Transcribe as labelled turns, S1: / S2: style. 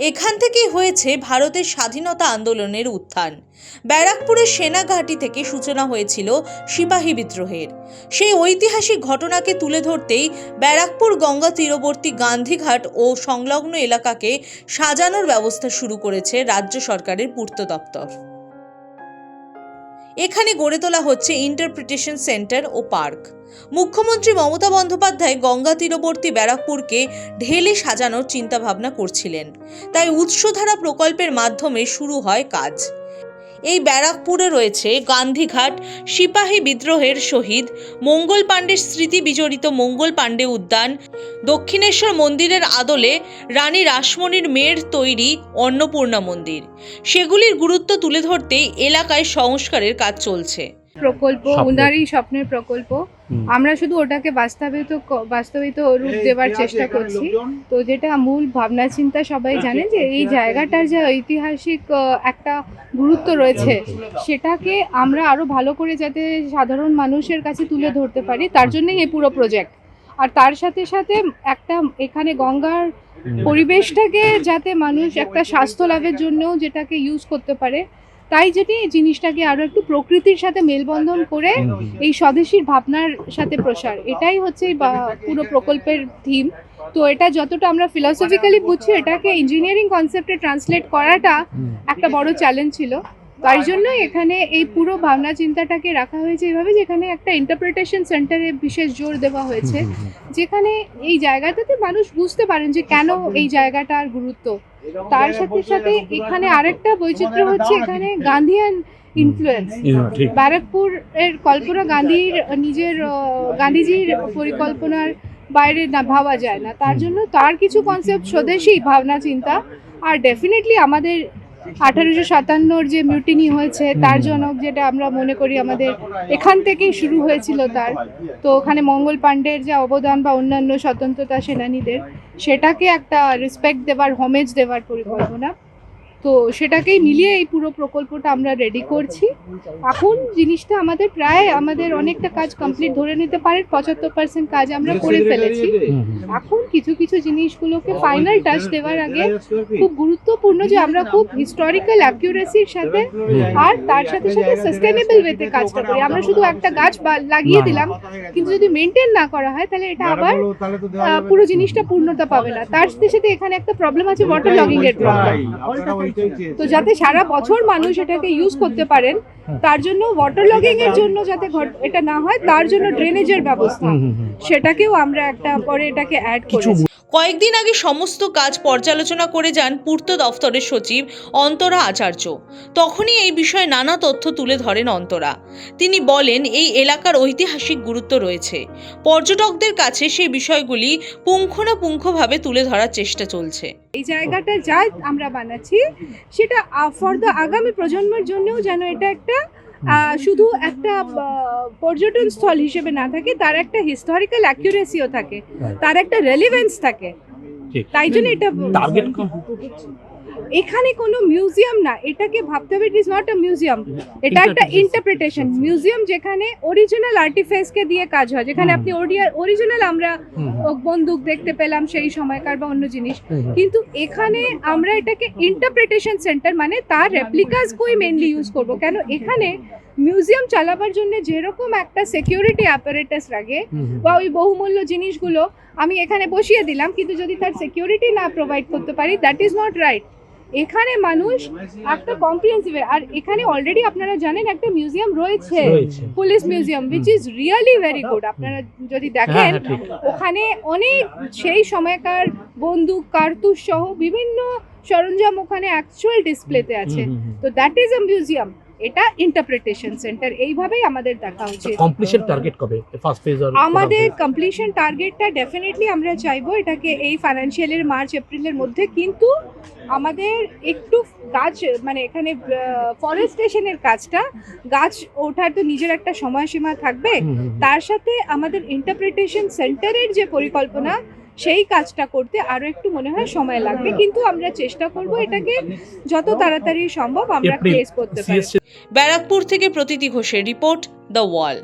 S1: এখান থেকেই হয়েছে ভারতের স্বাধীনতা আন্দোলনের উত্থান। ব্যারাকপুরের সেনাঘাঁটি থেকে সূচনা হয়েছিল সিপাহী বিদ্রোহের। সেই ঐতিহাসিক ঘটনাকে তুলে ধরতেই ব্যারাকপুর গঙ্গা তীরবর্তী গান্ধীঘাট ও সংলগ্ন এলাকাকে সাজানোর ব্যবস্থা শুরু করেছে রাজ্য সরকারের পূর্ত দপ্তর। এখানে গড়ে তোলা হচ্ছে ইন্টারপ্রিটেশন সেন্টার ও পার্ক মুখ্যমন্ত্রী মমতা বন্দ্যোপাধ্যায় গঙ্গা তীরবর্তী ব্যারাকপুরকে ঢেলে সাজানোর চিন্তাভাবনা করছিলেন। তাই উৎসধারা প্রকল্পের মাধ্যমে শুরু হয় কাজ। এই ব্যারাকপুরে রয়েছে গান্ধীঘাট, সিপাহী বিদ্রোহের শহীদ, মঙ্গল পাণ্ডের স্মৃতি বিজড়িত মঙ্গল পাণ্ডে উদ্যান, দক্ষিণেশ্বর মন্দিরের আদলে রানী রাসমণির মেয়ের তৈরি অন্নপূর্ণা মন্দির। সেগুলির গুরুত্ব তুলে ধরতেই এলাকায় সংস্কারের কাজ চলছে।
S2: প্রকল্প। উনারই স্বপ্নের প্রকল্প। আমরা শুধু ওটাকে বাস্তবিত বাস্তবিত রূপ দেওয়ার চেষ্টা করছি। তো যেটা মূল ভাবনা চিন্তা সবাই জানে যে এই জায়গাটার যে ঐতিহাসিক একটা গুরুত্ব রয়েছে সেটাকে আমরা আরও ভালো করে যাতে সাধারণ মানুষের কাছে তুলে ধরতে পারি তার জন্যই এই পুরো প্রজেক্ট আর তার সাথে সাথে একটা এখানে গঙ্গার পরিবেশটাকে যাতে মানুষ একটা স্বাস্থ্য লাভের জন্যও যেটাকে ইউজ করতে পারে তাই যেটি এই জিনিসটাকে আরও একটু প্রকৃতির সাথে মেলবন্ধন করে এই স্বদেশীর ভাবনার সাথে প্রসার এটাই হচ্ছে বা- পুরো প্রকল্পের থিম তো এটা যতটা আমরা ফিলসফিক্যালি বুঝছি এটাকে ইঞ্জিনিয়ারিং কনসেপ্টে ট্রান্সলেট করাটা একটা বড় চ্যালেঞ্জ ছিল। তাই জন্য এখানে এই পুরো ভাবনা চিন্তাটাকে রাখা হয়েছে এইভাবে যেখানে একটা ইন্টারপ্রিটেশন সেন্টারে বিশেষ জোর দেওয়া হয়েছে। যেখানে এই জায়গাটাতে মানুষ বুঝতে পারেন যে কেন এই জায়গাটার গুরুত্ব। তার সাথে সাথে এখানে আরেকটা বৈচিত্র্য হচ্ছে এখানে গান্ধিয়ান ইনফ্লুয়েন্স ব্যারাকপুর এর কল্পনা গান্ধীর নিজের গান্ধীজির পরিকল্পনার বাইরে না ভাবা যায় না। তার জন্য তার কিছু কনসেপ্ট স্বদেশী ভাবনা চিন্তা আর ডেফিনেটলি আমাদের আঠারোশো সাতান্নর যে মিউটিনি হয়েছে, তার জনক যেটা আমরা মনে করি আমাদের এখান থেকেই শুরু হয়েছিল তার। তো ওখানে মঙ্গল পাণ্ডের যে অবদান বা অন্যান্য স্বতন্ত্রতা সেনানীদের, সেটাকে একটা রেসপেক্ট দেওয়ার হোমেজ দেওয়ার পরিকল্পনা। তো সেটাকেই মিলিয়ে এই পুরো প্রকল্পটা আমরা রেডি করছি। এখন জিনিসটা আমাদের প্রায় আমাদের অনেকটা কাজ কমপ্লিট ধরে নিতে পারেন পঁচাত্তর পার্সেন্ট কাজ আমরা করে ফেলেছি। এখন কিছু কিছু জিনিসগুলোকে ফাইনাল টাচ দেওয়ার আগে খুব গুরুত্বপূর্ণ যে আমরা খুব হিস্টোরিক্যাল অ্যাকিউরেসির সাথে আর তার সাথে সাথে সাস্টেনেবল ওয়েতে কাজটা করি। আমরা শুধু একটা গাছ লাগিয়ে। দিলাম কিন্তু যদি মেনটেন না করা হয় তাহলে এটা আবার পুরো জিনিসটা পূর্ণতা পাবে না। তার সাথে সাথে এখানে একটা প্রবলেম আছে ওয়াটার লগিং এর প্রবলেম তো যাতে সারা বছর মানুষ এটাকে ইউজ করতে পারেন তার জন্য ওয়াটার লগিং এর জন্য যাতে এটা না হয় তার জন্য ড্রেনেজের ব্যবস্থা। সেটাকেও আমরা একটা পরে এটাকে অ্যাড করেছি।
S1: কয়েকদিন আগে সমস্ত কাজ পর্যালোচনা করে যান পূর্ত দফতরের সচিব অন্তরা আচার্য। তখনই এই বিষয়ে নানা তথ্য তুলে ধরেন অন্তরা। তিনি বলেন, এই এলাকার ঐতিহাসিক গুরুত্ব রয়েছে। পর্যটকদের কাছে সেই বিষয়গুলি পুঙ্খানুপুঙ্খভাবে তুলে ধরার চেষ্টা চলছে।
S2: এই জায়গাটা যা আমরা বানাচ্ছি, সেটা ফর দ্য আগামী প্রজন্মের জন্যও যেন এটা একটা শুধু একটা পর্যটন স্থল হিসেবে না থাকে তার একটা হিস্টোরিক্যাল অ্যাকুরেসিও থাকে। তার একটা রেলিভেন্স থাকে। তাই জন্য এটা
S3: টার্গেট
S2: এখানে কোনো মিউজিয়াম না এটাকে ভাবতে হবে it is not a museum এটা একটা ইন্টারপ্রিটেশন মিউজিয়াম যেখানে অরিজিনাল আর্টিফ্যাক্টসকে দিয়ে কাজ হয় যেখানে আপনি অরিজিনাল আমরা বন্দুক দেখতে পেলাম সেই সময়কার বা অন্য জিনিস। কিন্তু এখানে আমরা এটাকে ইন্টারপ্রিটেশন সেন্টার মানে তার রেপ্লিকাসকেই মেনলি ইউজ করব। কেন এখানে মিউজিয়াম চালাবার জন্য যেরকম একটা সিকিউরিটি অ্যাপারেটাস লাগে বা ওই বহুমূল্য জিনিসগুলো আমি এখানে বসিয়ে দিলাম কিন্তু যদি তার সিকিউরিটি না প্রোভাইড করতে পারি দ্যাট ইজ নট রাইট এখানে মানুষ একটা কম্প্রিহেন্সিভ আর এখানে অলরেডি আপনারা জানেন একটা মিউজিয়াম রয়েছে। Police museum which is really very good আপনারা যদি
S3: হ্যাঁ
S2: দেখেন
S3: হ্যাঁ
S2: ওখানে অনেক সেই সময়কার বন্দুক কার্তুস সহ বিভিন্ন সরঞ্জাম ওখানে অ্যাকচুয়াল ডিসপ্লেতে আছে। তো দ্যাট ইজ আ মিউজিয়াম এটা ইন্টারপ্রিটেশন সেন্টার এইভাবেই আমাদের দেখা উচিত।
S3: কমপ্লিশন টার্গেট কবে? ফার্স্ট ফেজ আর
S2: আমাদের কমপ্লিশন টার্গেটটা ডেফিনেটলি আমরা চাইব এটাকে এই ফাইন্যান্সিয়ালের মার্চ এপ্রিলের মধ্যে কিন্তু আমাদের একটু গাছ মানে এখানে ফরেস্টেশনের কাজটা গাছ ওঠার তো নিজের একটা সময়সীমা থাকবে। তার সাথে আমাদের ইন্টারপ্রিটেশন সেন্টারের যে পরিকল্পনা সেই কাজটা করতে আরও একটু মনে হয় সময় লাগবে। কিন্তু আমরা চেষ্টা করব এটাকে যত তাড়াতাড়ি সম্ভব আমরা ফেস করতে পারি।
S1: ব্যারাকপুর থেকে প্রতীতি ঘোষের রিপোর্ট দ্য ওয়াল